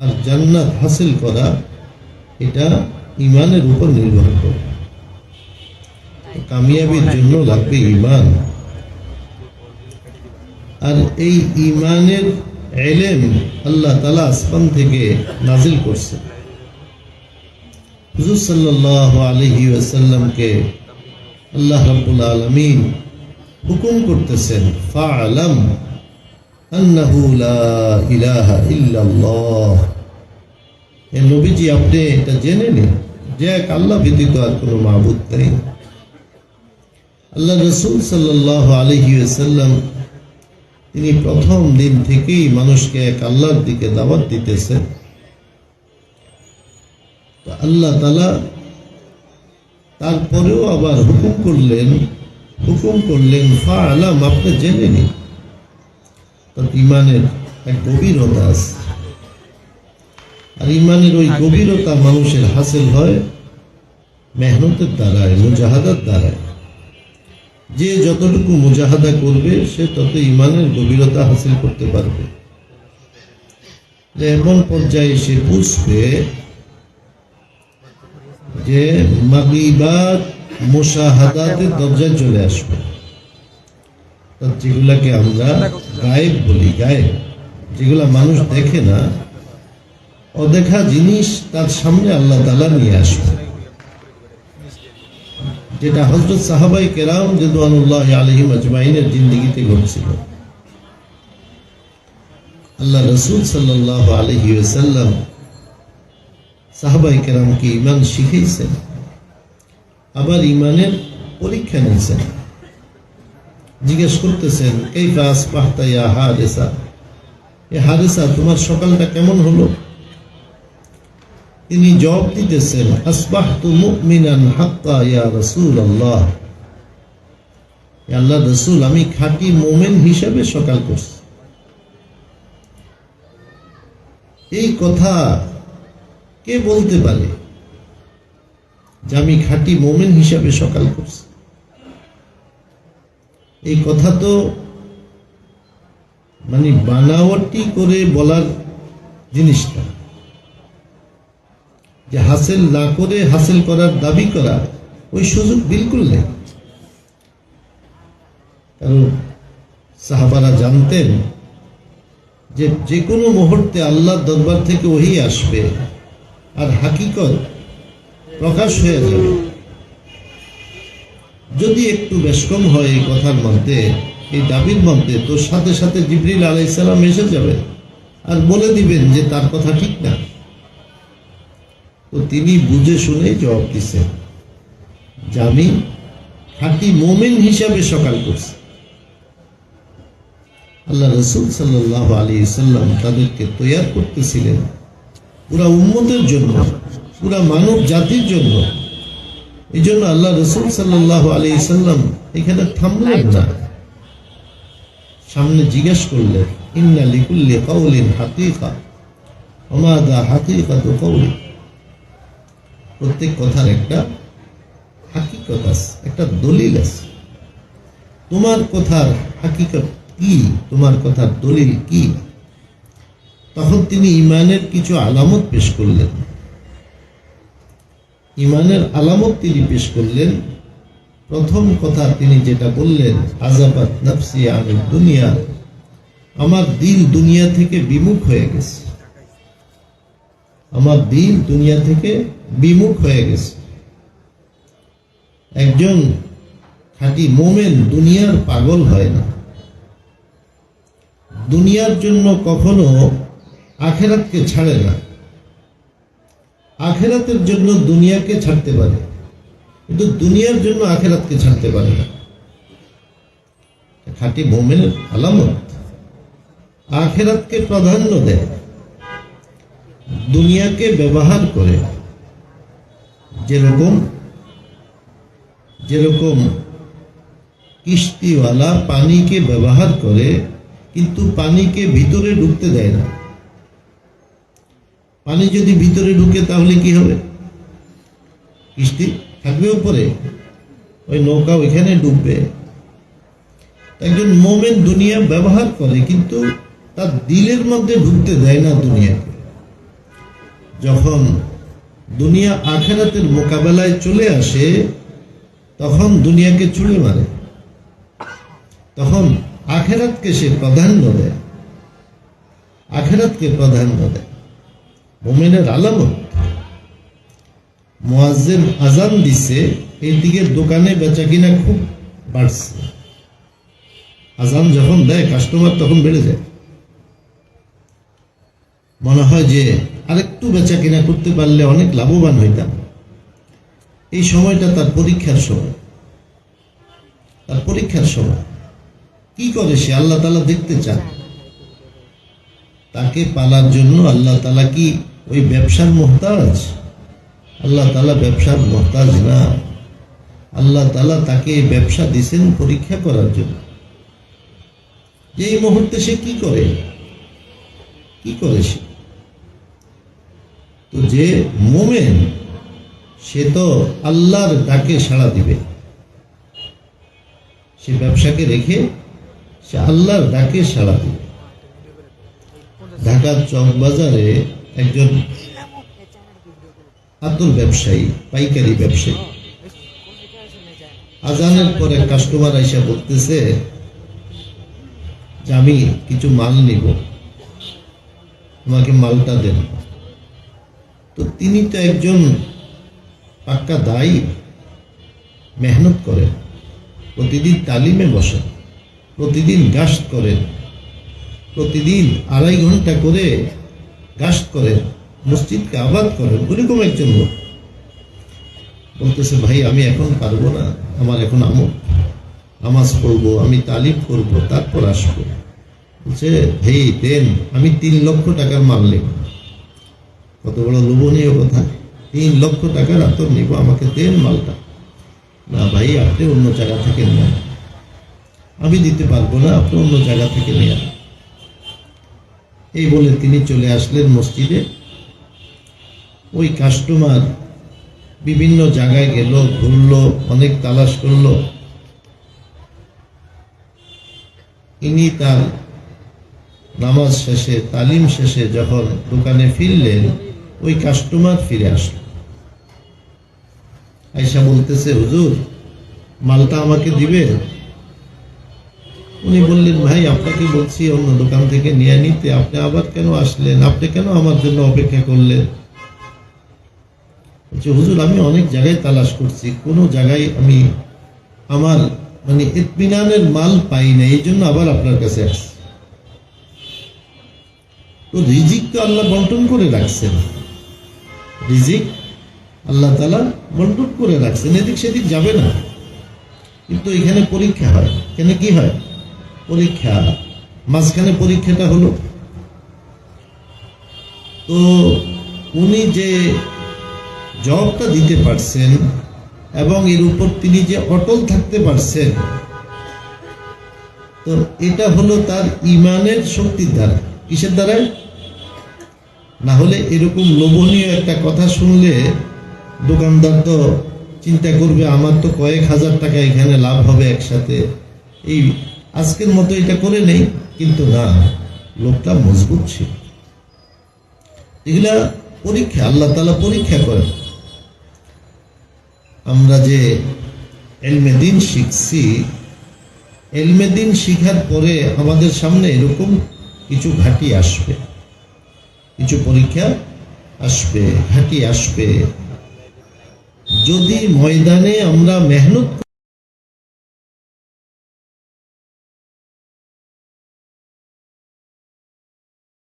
আর জান্নাত হাসিল করা এটা ইমানের উপর নির্ভর করে। কামিয়াবির জন্য লাগবে ইমান আর এই ইমানের এলেম আল্লাহ তালা আসমান থেকে নাজিল করছে। হুজুর সাল্লাহ আলহি ওয়াসাল্লামকে আল্লাহ রাব্বুল আলামিন হুকুম করতেছেন ফাআলাম এ নবীজি, আপনি এটা জেনে নিন যে এক আল্লাহ ব্যতীত আর মাবুদ নেই। আল্লাহ রসুল সাল্লাহ আলহি তিনি প্রথম দিন থেকেই মানুষকে এক আল্লাহর দিকে দাওয়াত দিতেছেন। আল্লাহ তালা তারপরেও আবার হুকুম করলেন হুকুম করলেন ফা আলাম আপনি জেনে নিন। তার ইমানের এক গভীরতা আছে। আর ইমানের ওই গভীরতা মানুষের হাসিল হয় মেহনতের দ্বারায় মুজাহাদার দ্বারায়। যে যতটুকু মুজাহাদা করবে সে তত ইমানের গভীরতা হাসিল করতে পারবে। এমন পর্যায়ে সে বুঝবে যে মাগিবাদ মুশাহাদাতের দরজায় চলে আসবে। যেগুলাকে আমরা গায়েব বলি, গায়েব। যেগুলা মানুষ দেখে না, অদেখা জিনিস তার সামনে আল্লাহ তালা নিয়ে আসবে। যেটা হজরত সাহাবাই কেরাম রেদওয়ানুল্লাহ আলহিম আজমাইনের জিন্দিগিতে ঘটছিল। আল্লাহ রসুল সাল্লাহ আলহি সাল্লাম সাহাবাই কেরামকে ইমান শিখেছেন আবার ইমানের পরীক্ষা নিয়েছেন। জিজ্ঞেস করতেছেন এই কাজ পাহতা ইয়া হারেসা এ হারেসা তোমার সকালটা কেমন হলো? তিনি জবাব দিতেছেন, আসবাহতু মুমিনান হাক্কা ইয়া রাসূলুল্লাহ। হে আল্লাহ রসুল, আমি খাঁটি মোমেন হিসাবে সকাল করছি। এই কথা কে বলতে পারে যে আমি খাঁটি মোমেন হিসাবে সকাল করছি? এই কথা তো মানে বানাওয়াটি করে বলার জিনিসটা। যে হাসিল না করে হাসিল করার দাবি করা, ওই সুযোগ বিলকুল নেই। কারণ সাহাবারা জানতেন যে যে কোনো মুহূর্তে আল্লাহর দরবার থেকে ওহি আসবে আর হাকিকত প্রকাশ হয়ে যাবে। যদি একটু বেশকম হয় এই কথার মধ্যে, এই দাবির মধ্যে, তো সাথে সাথে জিবরিল আলাইসালাম এসে যাবে আর বলে দিবেন যে তার কথা ঠিক না। তো তিনি বুঝে শুনে জবাব দিচ্ছেন যে আমি খাঁটি মোমেন হিসাবে সকাল করছি। আল্লাহ রসুল সাল্লাহ আলী সাল্লাম তাদেরকে তৈয়ার করতেছিলেন পুরা উম্মতের জন্য, পুরা মানব জাতির জন্য। এই জন্য আল্লাহ রসুল সাল্লাহ আলী সাল্লাম এখানে থামলেন না। সামনে জিজ্ঞেস করলেন, ইন্না লিকুল্লি কৌলিন হাকিকা অমাদা হাকিকা তো কৌলি প্রত্যেক কথার একটা হাকিকত আছে, একটা দলিল আছে। তোমার কথার হাকিকত কি? তোমার কথার দলিল কি? তখন তিনি ইমানের কিছু আলামত পেশ করলেন। ইমানের আলামত তিনি পেশ করলেন। প্রথম কথা তিনি যেটা বললেন আজাবাত নফসি আমি দুনিয়া, আমার দিল দুনিয়া থেকে বিমুখ হয়ে গেছে। আমার দিল দুনিয়া থেকে বিমুখ হয়ে গেছে। একজন খাঁটি মোমেন দুনিয়ার পাগল হয় না। দুনিয়ার জন্য কখনো আখেরাতকে ছাড়ে না। আখেরাতের জন্য দুনিয়াকে ছাড়তে পারে। কিন্তু দুনিয়ার জন্য আখেরাতকে ছাড়তে পারে না। খাঁটি মোমেনের আলামত আখেরাতকে প্রাধান্য দেয়। দুনিয়াকে ব্যবহার করে। যেরকম যেরকম কিস্তিওয়ালা পানিকে ব্যবহার করে, কিন্তু পানিকে ভিতরে ঢুকতে দেয় না। পানি যদি ভিতরে ঢুকে তাহলে কি হবে? কিস্তি থাকবে উপরে। ওই নৌকা ওইখানে ডুববে। একজন মোমেন দুনিয়া ব্যবহার করে, কিন্তু তার দিলের মধ্যে ঢুকতে দেয় না দুনিয়াকে। যখন দুনিয়া আখেরাতের মোকাবেলায় চলে আসে, তখন দুনিয়াকে ছুঁড়ে মারে। তখন আখেরাতকে সে প্রাধান্য দেয়। আখেরাতকে প্রাধান্য দেয়। মোমেনের আলামত। মোয়াজ্জেম আজান দিছে, এইদিকে দোকানে বেচা কিনা খুব বাড়ছে। আজান যখন দেয় কাস্টমার তখন বেড়ে যায়। মনে হয় যে আরেকটু বেচা কিনা করতে পারলে অনেক লাভবান হইতাম। এই সময়টা তার পরীক্ষার সময়। তার পরীক্ষার সময়। কি করে সে? আল্লাহ তালা দেখতে চান। তাকে পালার জন্য আল্লাহ তালা কি ওই ব্যবসার মোহতাজ। আল্লাহ তালা ব্যবসার মোহতাজ না। আল্লাহ তালা তাকে ব্যবসা দিছেন পরীক্ষা করার জন্য। এই মুহূর্তে সে কি করে? কি করে সে? তো যে মোমেন, সে তো আল্লাহর ডাকে সাড়া দিবে। সে ব্যবসাকে রেখে সে আল্লাহর ডাকে সাড়া দিবে। ঢাকার চকবাজারে একজন আতর ব্যবসায়ী, পাইকারি ব্যবসায়ী। আজানের পরে কাস্টমার আইসা বলতেছে, যে আমি কিছু মাল নিব, আমাকে মালটা দেন। তো তিনি তো একজন পাক্কা দায়ী, মেহনত করেন, প্রতিদিন তালিমে বসেন, প্রতিদিন গাস্ত করেন, প্রতিদিন আড়াই ঘণ্টা করে গাস্ত করেন, মসজিদকে আবাদ করেন ওরকম একজন লোক। বলতেছে, ভাই, আমি এখন পারব না, আমার এখন আমল। নামাজ পড়ব, আমি তালিম করব, তারপর আসব। বলছে হেই দেন, আমি তিন লক্ষ টাকার মাল নেব। কত বড় লোভনীয় কথা। তিন লক্ষ টাকার আতর নিব, আমাকে দেন মালটা। না ভাই, আপনি অন্য জায়গা থেকে নেন। আমি দিতে পারব না, আপনি অন্য জায়গা থেকে নেন। এই বলে তিনি চলে আসলেন মসজিদে। ওই কাস্টমার বিভিন্ন জায়গায় গেল, ঘুরলো, অনেক তালাশ করল। ইনি তার নামাজ শেষে, তালিম শেষে যখন দোকানে ফিরলেন, ওই কাস্টমার ফিরে আসলো। আয়সা বলতেছে, হুজুর, মালটা আমাকে দিবে উনি বললেন, ভাই, আপনাকে বলছি, অন্য দোকান থেকে নিয়ে নিতে। আপনি আবার কেন আসলেন? আপনি কেন আমার জন্য অপেক্ষা করলেন? বলছে, হুজুর, আমি অনেক জায়গায় তালাশ করছি। কোনো জায়গায় আমি আমার মানে ইতমিনানের মাল পাই না, এই জন্য আবার আপনার কাছে আসছি। তো রিজিক তো আল্লাহ বন্টন করে রাখছেন। রিজিক আল্লাহ তালা বন্টন করে রাখছেন। এদিক সেদিক যাবে না। কিন্তু এখানে পরীক্ষা হয়। এখানে কি হয়? পরীক্ষা, মাঝখানে পরীক্ষাটা হলো। তো উনি যে জবটা দিতে পারছেন এবং এর উপর তিনি যে অটল থাকতে পারছেন, তো এটা হলো তার ইমানের শক্তির দ্বারা। কিসের দ্বারায় না হলে এরকম লোভনীয় একটা কথা শুনলে দোকানদার তো চিন্তা করবে, আমার তো কয়েক হাজার টাকা এখানে লাভ হবে একসাথে। এই আজকের মতো এটা করে নেই, কিন্তু না, লোকটা মজবুত ছিল। এগুলা পরীক্ষা, আল্লাহ তালা পরীক্ষা করেন। আমরা যে এলমে দিন শিখছি, এলমে দিন শিখার পরে আমাদের সামনে এরকম কিছু ঘাটি আসবে। কিছু পরীক্ষা আসবে, ঘাটি আসবে। যদি ময়দানে আমরা মেহনত